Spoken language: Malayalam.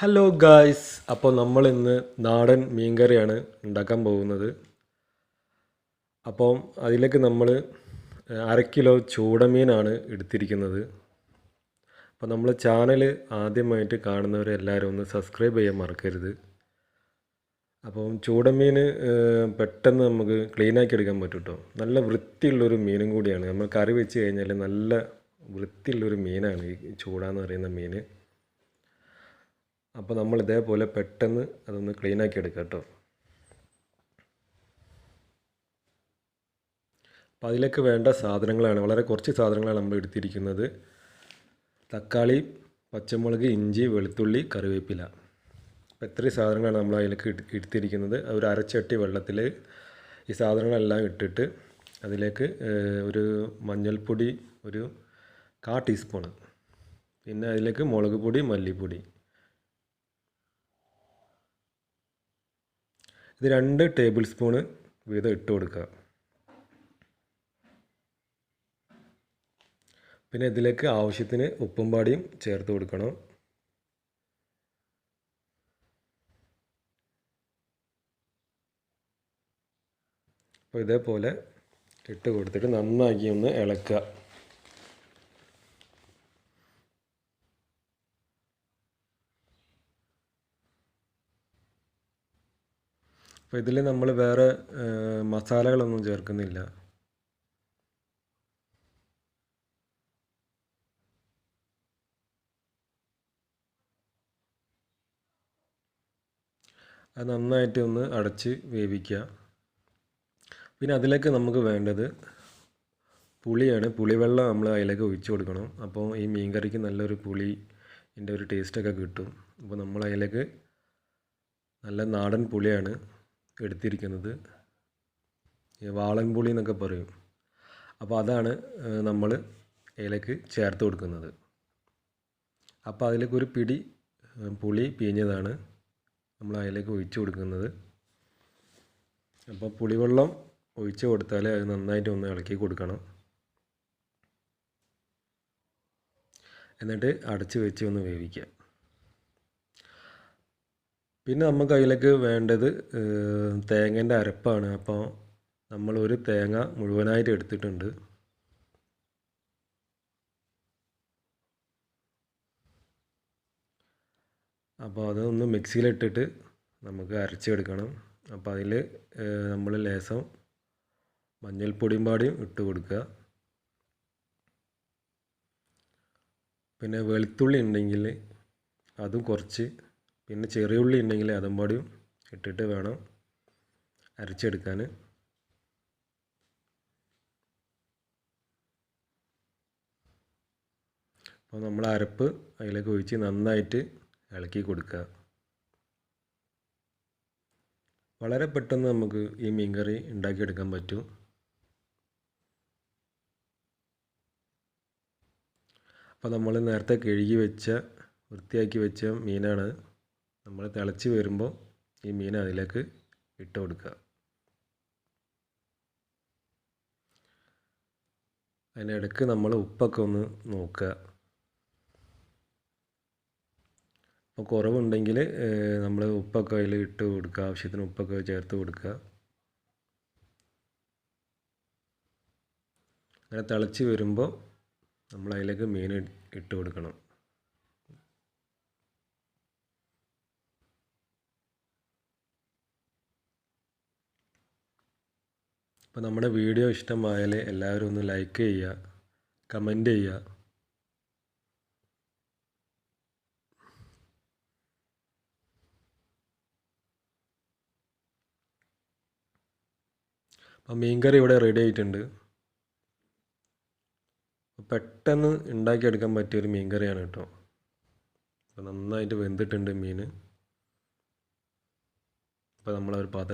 ഹലോ ഗായ്സ് അപ്പോൾ നമ്മൾ ഇന്ന് നാടൻ മീൻകറിയാണ് ഉണ്ടാക്കാൻ പോകുന്നത്. അപ്പം അതിലേക്ക് നമ്മൾ അര കിലോ ചൂടമീനാണ് എടുത്തിരിക്കുന്നത്. അപ്പോൾ നമ്മൾ ചാനൽ ആദ്യമായിട്ട് കാണുന്നവരെല്ലാവരും ഒന്ന് സബ്സ്ക്രൈബ് ചെയ്യാൻ മറക്കരുത്. അപ്പം ചൂടമീൻ പെട്ടെന്ന് നമുക്ക് ക്ലീനാക്കി എടുക്കാൻ പറ്റും കേട്ടോ നല്ല വൃത്തിയുള്ളൊരു മീനും കൂടിയാണ്. നമ്മൾ കറി വെച്ച് കഴിഞ്ഞാൽ നല്ല വൃത്തിയുള്ളൊരു മീനാണ് ഈ ചൂടാന്ന് പറയുന്ന മീൻ. അപ്പോൾ നമ്മൾ ഇതേപോലെ പെട്ടെന്ന് അതൊന്ന് ക്ലീനാക്കി എടുക്കാം കേട്ടോ. അപ്പോൾ അതിലേക്ക് വേണ്ട സാധനങ്ങളാണ്. വളരെ കുറച്ച് സാധനങ്ങളാണ് നമ്മൾ എടുത്തിരിക്കുന്നത്. തക്കാളി പച്ചമുളക് ഇഞ്ചി വെളുത്തുള്ളി കറിവേപ്പില. അപ്പോൾ ഇത്രയും സാധനങ്ങളാണ് നമ്മൾ അതിലേക്ക് എടുത്തിരിക്കുന്നത്. ഒരു അരച്ചട്ടി വെള്ളത്തിൽ ഈ സാധനങ്ങളെല്ലാം ഇട്ടിട്ട് അതിലേക്ക് ഒരു മഞ്ഞൾപ്പൊടി ഒരു കാ ടീസ്പൂണ്. പിന്നെ അതിലേക്ക് മുളക് പൊടി മല്ലിപ്പൊടി. ഇത് രണ്ട് ടേബിൾ സ്പൂണ് വീതം ഇട്ട് കൊടുക്കുക. പിന്നെ ഇതിലേക്ക് ആവശ്യത്തിന് ഉപ്പും പാടിയും ചേർത്ത് കൊടുക്കണം. അപ്പോൾ ഇതേപോലെ ഇട്ട് കൊടുത്തിട്ട് നന്നാക്കി ഒന്ന് ഇളക്കുക. അപ്പോൾ ഇതിൽ നമ്മൾ വേറെ മസാലകളൊന്നും ചേർക്കുന്നില്ല. അത് നന്നായിട്ട് ഒന്ന് അടച്ച് വേവിക്കുക പിന്നെ അതിലേക്ക് നമുക്ക് വേണ്ടത് പുളിയാണ്. പുളിവെള്ളം നമ്മൾ അതിലേക്ക് ഒഴിച്ച് കൊടുക്കണം. അപ്പോൾ ഈ മീൻ കറിക്ക് നല്ലൊരു പുളിന്റെ ഒരു ടേസ്റ്റൊക്കെ കിട്ടും. അപ്പോൾ നമ്മൾ അതിലേക്ക് നല്ല നാടൻ പുളിയാണ്. എടുത്തിരിക്കുന്നത്. വാളൻപുളി എന്നൊക്കെ പറയും. അപ്പോൾ അതാണ് നമ്മൾ ഇലക്ക് ചേർത്ത് കൊടുക്കുന്നത്. അപ്പോൾ അതിലേക്ക് ഒരു പിടി പുളി പിഴിഞ്ഞതാണ് നമ്മൾ അതിലേക്ക് ഒഴിച്ച് കൊടുക്കുന്നത്. അപ്പോൾ പുളിവെള്ളം ഒഴിച്ച് കൊടുത്താൽ അത് നന്നായിട്ട് ഒന്ന് ഇളക്കി കൊടുക്കണം. എന്നിട്ട് അടച്ച് വെച്ച് ഒന്ന് വേവിക്കുക. പിന്നെ നമുക്ക് അതിലേക്ക് വേണ്ടത് തേങ്ങേന്റെ അരപ്പാണ്. അപ്പോൾ നമ്മൾ ഒരു തേങ്ങ മുഴുവനായിട്ട് എടുത്തിട്ടുണ്ട്. അപ്പോൾ അതൊന്ന് മിക്സിയിലിട്ടിട്ട് നമുക്ക് അരച്ചെടുക്കണം. അപ്പോൾ അതിൽ നമ്മൾ ലേസം മഞ്ഞൾപ്പൊടിയും പാടിയും ഇട്ട് കൊടുക്കുക. പിന്നെ വെളുത്തുള്ളി ഉണ്ടെങ്കിൽ അതും കുറച്ച് പിന്നെ ചെറിയ ഉള്ളി ഉണ്ടെങ്കിൽ അതും പാടിയും ഇട്ടിട്ട് വേണം അരച്ചെടുക്കാൻ. അപ്പോൾ നമ്മൾ അരപ്പ് അതിലേക്ക് ഒഴിച്ച് നന്നായിട്ട് ഇളക്കി കൊടുക്കുക. വളരെ പെട്ടെന്ന് നമുക്ക് ഈ മീൻകറി ഉണ്ടാക്കിയെടുക്കാൻ പറ്റും. അപ്പോൾ നമ്മൾ നേരത്തെ കഴുകി വെച്ച വൃത്തിയാക്കി വെച്ച മീനാണ് നമ്മൾ തിളച്ച് വരുമ്പോൾ ഈ മീൻ അതിലേക്ക് ഇട്ട് കൊടുക്കുക. അതിനിടയ്ക്ക് നമ്മൾ ഉപ്പൊക്കെ ഒന്ന് നോക്കുക. അപ്പോൾ കുറവുണ്ടെങ്കിൽ നമ്മൾ ഉപ്പൊക്കെ അതിൽ ഇട്ട് കൊടുക്കുക. ആവശ്യത്തിന് ഉപ്പൊക്കെ ചേർത്ത് കൊടുക്കുക. അങ്ങനെ തിളച്ച് വരുമ്പോൾ നമ്മൾ അതിലേക്ക് മീൻ ഇട്ട് കൊടുക്കണം. അപ്പോൾ നമ്മുടെ വീഡിയോ ഇഷ്ടമായാൽ എല്ലാവരും ഒന്ന് ലൈക്ക് ചെയ്യുക കമന്റ് ചെയ്യുക. അപ്പോൾ മീൻകറി ഇവിടെ റെഡി ആയിട്ടുണ്ട്. പെട്ടെന്ന് ഉണ്ടാക്കിയെടുക്കാൻ പറ്റിയൊരു മീൻകറിയാണ് കേട്ടോ. അപ്പോൾ നന്നായിട്ട് വെന്തിട്ടുണ്ട് മീൻ. അപ്പോൾ നമ്മളൊരു പാത്രം